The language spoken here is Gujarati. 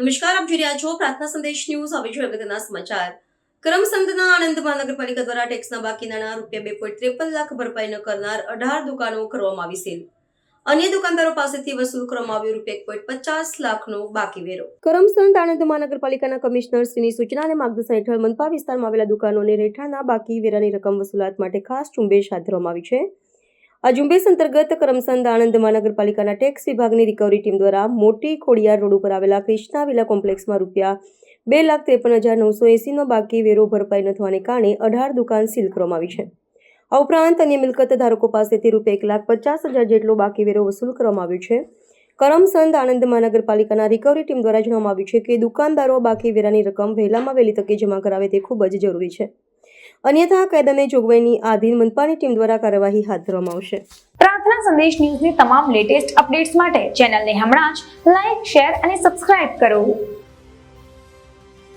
નમસ્કાર, આપ જોઈ રહ્યા છો પ્રાર્થના સંદેશ ન્યૂઝ. હવે જોઈએ અગત્યના સમાચાર. કરમસંદના આણંદ મહાનગરપાલિકા દ્વારા ટેક્સના બાકીના રૂપિયા બે પોઈન્ટ ત્રેપન લાખ ભરપાઈ ન કરનાર અઢાર દુકાનો કરવામાં આવી સીલ અન્ય દુકાનદારો પાસેથી વસૂલ કરવામાં આવ્યો રૂપિયા એક પોઈન્ટ પચાસ લાખનો બાકી વેરો. કરમસંદ આણંદ મહાનગરપાલિકાના કમિશનર શ્રીની સૂચના અને માર્ગદર્શન હેઠળ મનપા વિસ્તારમાં આવેલા દુકાનોને રહેઠાણના બાકી વેરાની રકમ વસૂલાત માટે ખાસ ઝુંબેશ હાથ ધરવામાં આવી છે. આ ઝુંબેશ અંતર્ગત કરમસંદ આણંદ મહાનગરપાલિકાના ટેક્સ વિભાગની રિકવરી ટીમ દ્વારા મોટી ખોડિયાર રોડ ઉપર આવેલા ક્રિષ્ના વિલા કોમ્પ્લેક્સમાં રૂપિયા બે લાખ ત્રેપન હજાર નવસો એંસીનો બાકી વેરો ભરપાઈ ન થવાને કારણે અઢાર દુકાન સીલ કરવામાં આવી છે. આ ઉપરાંત અન્ય મિલકત ધારકો પાસેથી રૂપિયા એક લાખ પચાસ હજાર જેટલો બાકી વેરો વસૂલ કરવામાં આવ્યો છે. કરમસંદ આણંદ મહાનગરપાલિકાના રિકવરી ટીમ દ્વારા જણાવવામાં આવ્યું છે કે દુકાનદારો બાકી વેરાની રકમ વહેલામાં વહેલી તકે જમા કરાવે તે ખૂબ જ જરૂરી છે. અન્યથા કાયદાની જોગવાઈની આધીન મનપાની ટીમ દ્વારા કાર્યવાહી હાથ ધરવામાં આવશે. પ્રાર્થના સંદેશ ન્યૂઝની તમામ લેટેસ્ટ અપડેટ્સ માટે ચેનલને હમણાં જ લાઈક, શેર અને સબસ્ક્રાઇબ કરો.